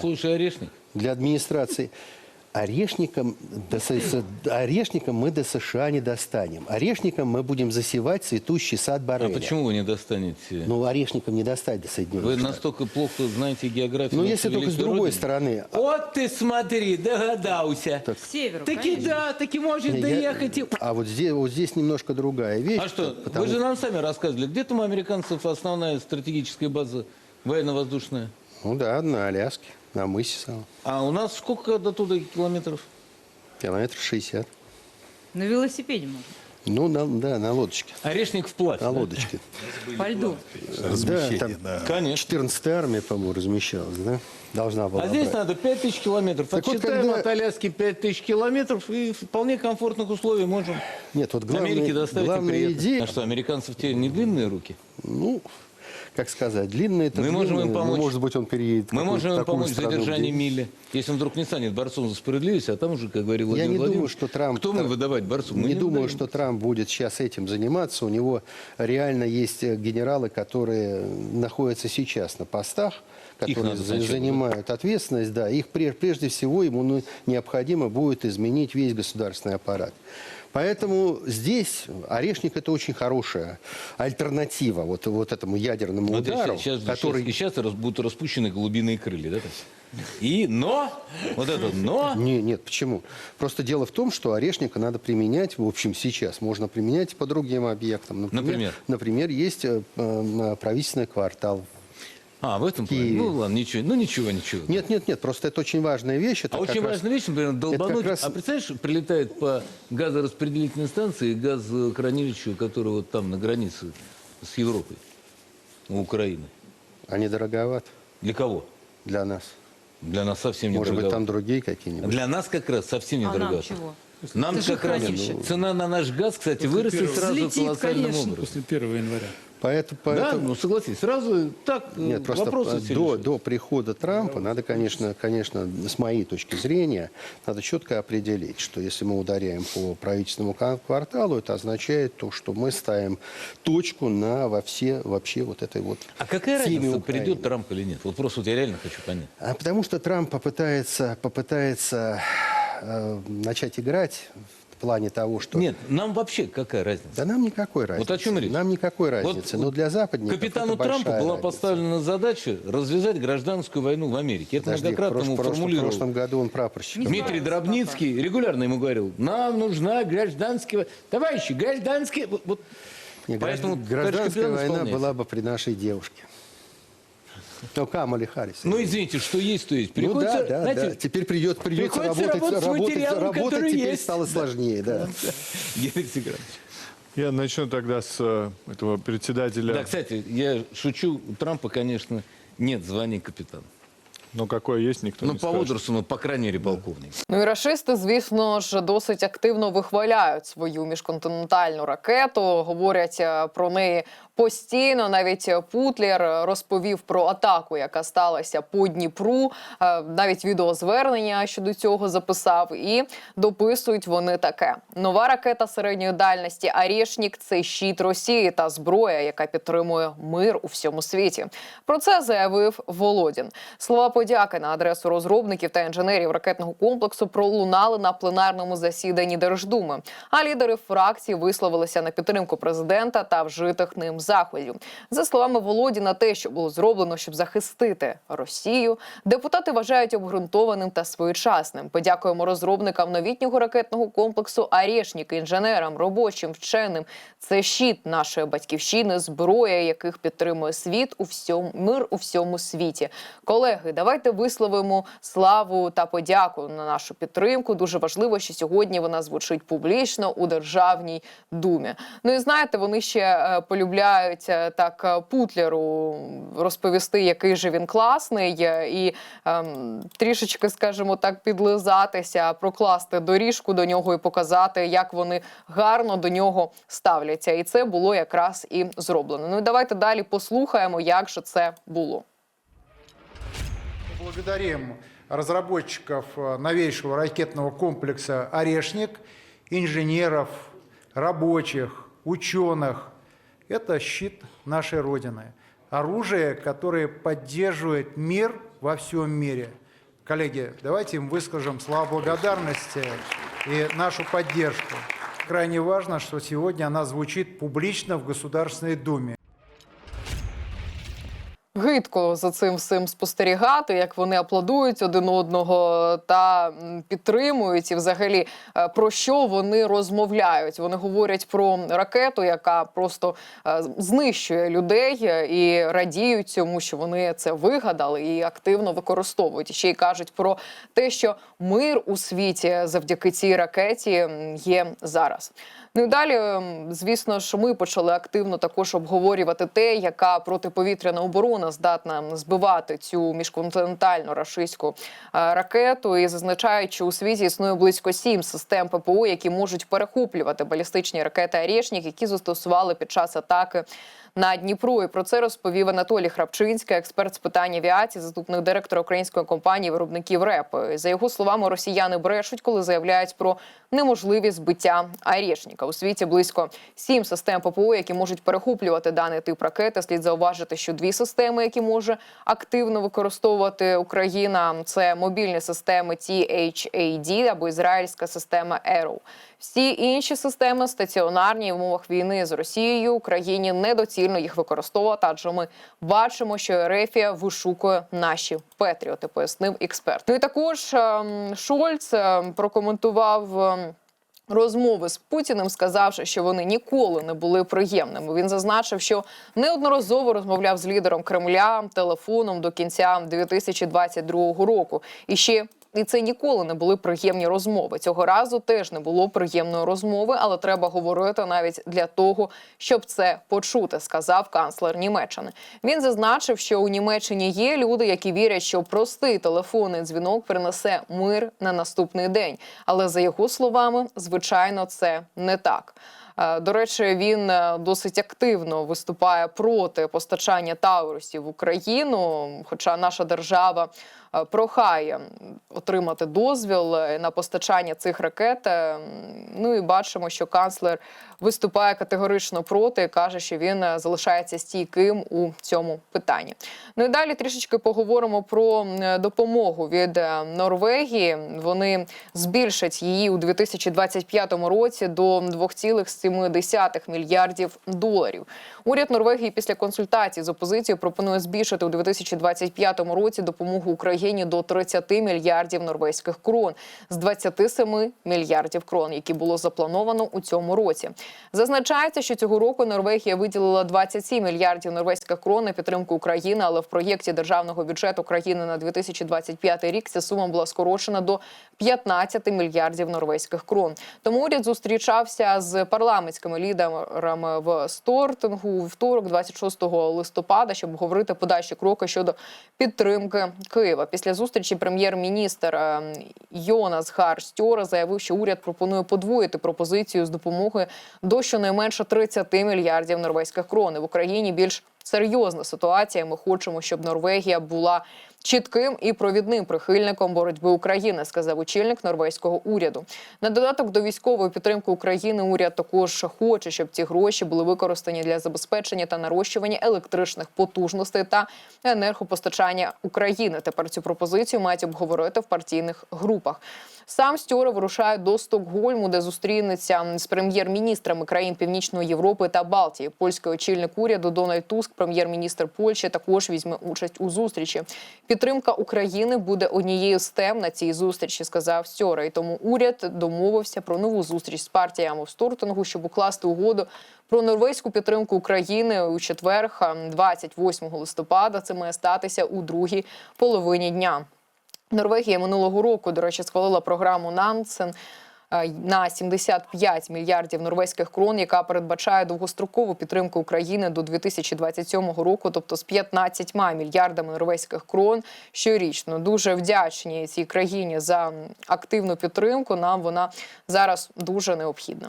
Слушай, орешник, для администрации. Орешником, до орешником мы до США не достанем. Орешником мы будем засевать цветущий сад а Барреля. почему вы не достанете? Ну, орешником не достать до Вы Соединенных Штатов. настолько плохо знаете географию. Ну, если только с другой Родины? стороны. Вот ты смотри, догадался. Так. К северу, Таки конечно. да, таки может Я- доехать. и- А вот здесь, вот здесь немножко другая вещь. А что, потому- вы же нам сами рассказывали, где там у американцев основная стратегическая база военно-воздушная? Ну да, на Аляске, на мысе самом. А у нас сколько до туда километров? Километров 60. На велосипеде можно. Ну, на- да, на лодочке. Орешник вплавь. На да? лодочке. По льду. да, там Конечно. 14 армия, по-моему, размещалась, да? Должна была А здесь брать. надо 5000 километров. Так вот, Отсчитаем когда- от Аляски 5000 километров и в вполне комфортных условиях можем Нет, вот с главная, Америки доставить главная идея, А что, американцев те не длинные руки? ну, как сказать, длинный это Мы можем им но, помочь. может быть, он переедет Мы можем им помочь в задержании где- мили, если он вдруг не станет борцом за справедливость, а там уже, как говорил Я Владимир не думаю, Владимирович, что Трамп... кто мы выдавать борцу? Мы не, думаю, выдаем. что Трамп будет сейчас этим заниматься. У него реально есть э, генералы, которые находятся сейчас на постах, которые занимают ответственность. Да, их пре- прежде всего ему ну, необходимо будет изменить весь государственный аппарат. Поэтому здесь орешник это очень хорошая альтернатива вот, вот этому ядерному и удару, сейчас, который сейчас, сейчас будут распущены голубиные крылья, да? И но, вот это но, Не, нет, почему? Просто дело в том, что орешника надо применять, в общем, сейчас. Можно применять по другим объектам. Например? Например, есть э, э, правительственный квартал. А, в этом плане, ну ладно, ничего, ну ничего, ничего. Нет, нет, нет, просто это очень важная вещь. Это А очень раз- важная вещь, например, долбануть. раз- А представляешь, прилетает по газораспределительной станции газохранилищу, которое вот там на границе с Европой, у Украины. Они дороговаты Для кого? для нас. Для нас совсем Может быть, недорого. там другие какие-нибудь. Для нас как раз совсем А недорого. нам чего? Нам как раз цена на наш газ, кстати, вырастет первого. сразу Взлетит, колоссальным конечно. образом. После 1 января. Поэтому, Да, поэтому- ну согласись, сразу так э, Нет, просто вопросы до, до прихода Трампа надо, конечно, конечно, с моей точки зрения, надо четко определить, что если мы ударяем по правительственному кварталу, это означает то, что мы ставим точку на во все вообще вот этой вот А какая разница, Украины. придет Трамп или нет? Вот просто вот я реально хочу понять. А потому что Трамп попытается, попытается э, начать играть в плане того, что... Нет, нам вообще какая разница? Да нам никакой разницы. Вот о чем речь? Нам никакой Вот разницы. Но для западников Капитану это Трампу была разница. поставлена задача развязать гражданскую войну в Америке. Это Подожди, многократно ему в прошлом- в формулировал. прошлом году он прапорщик. Дмитрий Дробницкий регулярно ему говорил, нам нужна гражданская... Товарищи, гражданская... Вот, вот. Не, Поэтому гражданская война была бы при нашей девушке. Ну, Камали Харрис. Ну, извините, что есть, то есть. Ну Приходится, да, да, знаете, да. Теперь придет, придется приходится работать, работать с работать, материалом, работать который теперь есть. стало сложнее, да. Генрих Тигранович. Я начну тогда с э, этого председателя. Да, кстати, я шучу, у Трампа, конечно, нет звания капитана. Ну, какое есть, никто Ну, не по скажет. возрасту, ну, по крайней мере, полковник. Ну і рашисти, звісно ж, досить активно вихваляють свою міжконтинентальну ракету. Говорять е, про неї постійно. Навіть Путлер розповів про атаку, яка сталася по Дніпру. Е, Навіть відеозвернення щодо цього записав. І дописують вони таке: нова ракета середньої дальності Арєшнік це щит Росії та зброя, яка підтримує мир у всьому світі. Про це заявив Володін. Слова подяки на адресу розробників та інженерів ракетного комплексу пролунали на пленарному засіданні Держдуми. А лідери фракції висловилися на підтримку президента та вжитих ним заходів. За словами Володіна, те, що було зроблено, щоб захистити Росію, депутати вважають обґрунтованим та своєчасним. Подякуємо розробникам новітнього ракетного комплексу Арєшнік, інженерам, робочим, вченим. Це щит нашої батьківщини, зброя, яких підтримує світ у всьому мир у всьому світі. Колеги, давайте висловимо славу та подяку на нашу підтримку. Дуже важливо, що сьогодні вона звучить публічно у державній думі. Ну і знаєте, вони ще е, полюбляють е, так е, Путлеру розповісти, який же він класний, е, і ем, трішечки, скажімо так, підлизатися, прокласти доріжку до нього і показати, як вони гарно до нього ставляться. І це було якраз і зроблено. Ну і давайте далі послухаємо, як же це було. Благодарим разработчиков э, новейшего ракетного комплекса «Орешник», инженеров, рабочих, ученых. Это щит нашей Родины. Оружие, которое поддерживает мир во всем мире. Коллеги, давайте им выскажем слова благодарности и нашу поддержку. Крайне важно, что сегодня она звучит публично в Государственной Думе. Гидко за цим всім спостерігати, як вони аплодують один одного та підтримують, і взагалі е, про що вони розмовляють. Вони говорять про ракету, яка просто е, знищує людей е, і радіють цьому, що вони це вигадали і активно використовують. І ще й кажуть про те, що мир у світі завдяки цій ракеті є зараз. Ну і далі, звісно ж, ми почали активно також обговорювати те, яка протиповітряна оборона здатна збивати цю міжконтинентальну рашистську е, ракету. І зазначають, що у світі існує близько сім систем ППО, які можуть перехоплювати балістичні ракети «Арєшнік», які застосували під час атаки. На Дніпро і про це розповів Анатолій Храпчинський, експерт з питань авіації, заступник директора української компанії виробників РЕП. За його словами, росіяни брешуть, коли заявляють про неможливість збиття Арєшніка. У світі близько сім систем ППО, які можуть перехоплювати даний тип ракети. Слід зауважити, що дві системи, які може активно використовувати Україна, це мобільні системи THAD або ізраїльська система Arrow. Всі інші системи стаціонарні в умовах війни з Росією Україні недоцільно їх використовувати, адже ми бачимо, що Ерефія вишукує наші петріоти, пояснив експерт. Ну і також ем, Шольц ем, прокоментував. ем, Розмови з Путіним, сказавши, що вони ніколи не були приємними. Він зазначив, що неодноразово розмовляв з лідером Кремля телефоном до кінця 2022 року. І ще і це ніколи не були приємні розмови. Цього разу теж не було приємної розмови, але треба говорити навіть для того, щоб це почути, сказав канцлер Німеччини. Він зазначив, що у Німеччині є люди, які вірять, що простий телефонний дзвінок принесе мир на наступний день. Але за його словами, звичайно, це не так. Е, До речі, він е, досить активно виступає проти постачання таурусів в Україну. Хоча наша держава е, прохає отримати дозвіл на постачання цих ракет. Ну і бачимо, що канцлер виступає категорично проти, і каже, що він залишається стійким у цьому питанні. Ну і далі трішечки поговоримо про допомогу від Норвегії. Вони збільшать її у 2025 році до 2,7 мільярдів доларів. Уряд Норвегії після консультацій з опозицією пропонує збільшити у 2025 році допомогу Україні до 30 мільярдів норвезьких крон з 27 мільярдів крон, які було заплановано у цьому році. Зазначається, що цього року Норвегія виділила 27 мільярдів норвезьких крон на підтримку України, але в проєкті державного бюджету країни на 2025 рік ця сума була скорочена до 15 мільярдів норвезьких крон. Тому уряд зустрічався з парламентськими лідерами в Стортингу у вівторок, 26 листопада, щоб обговорити подальші кроки щодо підтримки Києва. Після зустрічі прем'єр-міністр е, Йонас Гар Стьора заявив, що уряд пропонує подвоїти пропозицію з допомоги до щонайменше 30 мільярдів норвезьких крон. В Україні більш серйозна ситуація. Ми хочемо, щоб Норвегія була чітким і провідним прихильником боротьби України, сказав очільник норвезького уряду. На додаток до військової підтримки України уряд також хоче, щоб ці гроші були використані для забезпечення та нарощування електричних потужностей та енергопостачання України. Тепер цю пропозицію мають обговорити в партійних групах. Сам Стюра вирушає до Стокгольму, де зустрінеться з прем'єр-міністрами країн Північної Європи та Балтії. Польський очільник уряду Дональд Туск, прем'єр-міністр Польщі, також візьме участь у зустрічі. Підтримка України буде однією з тем на цій зустрічі, сказав Стьора. І тому уряд домовився про нову зустріч з партіями в Стортингу, щоб укласти угоду про норвезьку підтримку України у четвер, ха, 28 листопада. Це має статися у другій половині дня. Норвегія минулого року, до речі, схвалила програму Нансен е, на 75 мільярдів норвезьких крон, яка передбачає довгострокову підтримку України до 2027 року, тобто з 15 мільярдами норвезьких крон щорічно. Дуже вдячні цій країні за активну підтримку. Нам вона зараз дуже необхідна.